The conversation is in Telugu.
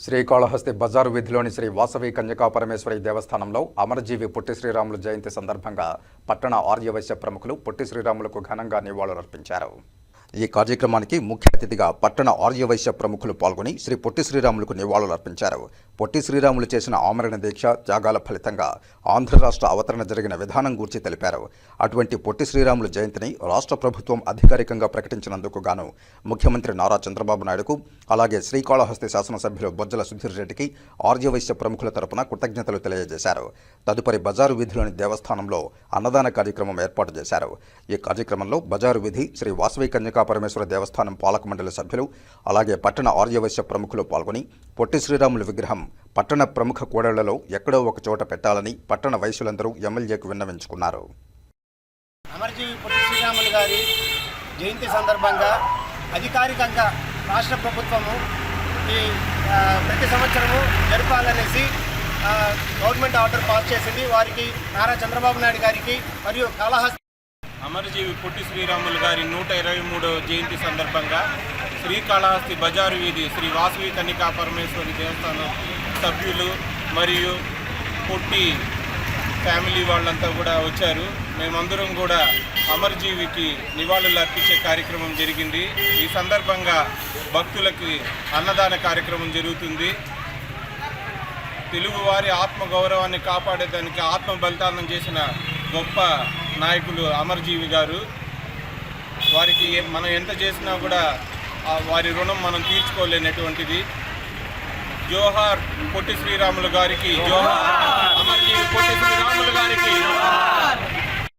శ్రీకాళహస్తి బజారు వీధిలోని శ్రీ వాసవి కన్యకా పరమేశ్వరి దేవస్థానంలో అమరజీవి పొట్టి శ్రీరాములు జయంతి సందర్భంగా పట్టణ ఆర్యవైశ్య ప్రముఖులు పొట్టి శ్రీరాములకు ఘనంగా నివాళులర్పించారు ఈ కార్యక్రమానికి ముఖ్య అతిథిగా పట్టణ ఆర్యవైశ్య ప్రముఖులు పాల్గొని శ్రీ పొట్టి శ్రీరాములకు నివాళులర్పించారు పొట్టి శ్రీరాములు చేసిన ఆమరణ దీక్ష త్యాగాల ఫలితంగా ఆంధ్ర రాష్ట్ర అవతరణ జరిగిన విధానం గూర్చి తెలిపారు. అటువంటి పొట్టి శ్రీరాములు జయంతిని రాష్ట్ర ప్రభుత్వం అధికారికంగా ప్రకటించినందుకు గాను ముఖ్యమంత్రి నారా చంద్రబాబు నాయుడుకు అలాగే శ్రీకాళహస్తి శాసనసభ్యులు బొజ్జల సుధీర్ రెడ్డికి ఆర్యవైశ్య ప్రముఖుల తరపున కృతజ్ఞతలు తెలియజేశారు. తదుపరి బజారు వీధిలోని దేవస్థానంలో అన్నదాన కార్యక్రమం ఏర్పాటు చేశారు. ఈ కార్యక్రమంలో బజారు వీధి శ్రీ వాసవి కన్యకా పరమేశ్వర దేవస్థానం పాలక మండలి సభ్యులు అలాగే పట్టణ ఆర్యవైశ్య ప్రముఖులు పాల్గొని పొట్టి శ్రీరాములు విగ్రహం పట్టణ ప్రముఖ కూడళ్ళలో ఎక్కడో ఒక చోట పెట్టాలని పట్టణ వైశ్యులందరూ ఎమ్మెల్యేకు విన్నవించుకున్నారు. అమరజీవి పొట్టి శ్రీరాములు గారి జయంతి సందర్భంగా అధికారికంగా రాష్ట్ర ప్రభుత్వము ఈ ప్రతి సంవత్సరము జరపాలనేసి గవర్నమెంట్ ఆర్డర్ పాస్ చేసింది. వారికి నారా చంద్రబాబు నాయుడు గారికి మరియు కాళహస్తి అమరజీవి పొట్టి శ్రీరాములు గారి నూట ఇరవై మూడో జయంతి సందర్భంగా శ్రీకాళహస్తి బజారు వీధి శ్రీ వాసవి కన్నికా పరమేశ్వరి దేవస్థానం సభ్యులు మరియు పుట్టి ఫ్యామిలీ వాళ్ళంతా కూడా వచ్చారు. మేమందరం కూడా అమరజీవికి నివాళులు అర్పించే కార్యక్రమం జరిగింది. ఈ సందర్భంగా భక్తులకి అన్నదాన కార్యక్రమం జరుగుతుంది. తెలుగువారి ఆత్మగౌరవాన్ని కాపాడేదానికి ఆత్మ బలిదానం చేసిన గొప్ప నాయకులు అమర్జీవి గారు. వారికి మనం ఎంత చేసినా కూడా వారి రుణం మనం తీర్చుకోలేనటువంటిది. జోహార్ పొట్టి శ్రీరాములు గారికి జోహార్.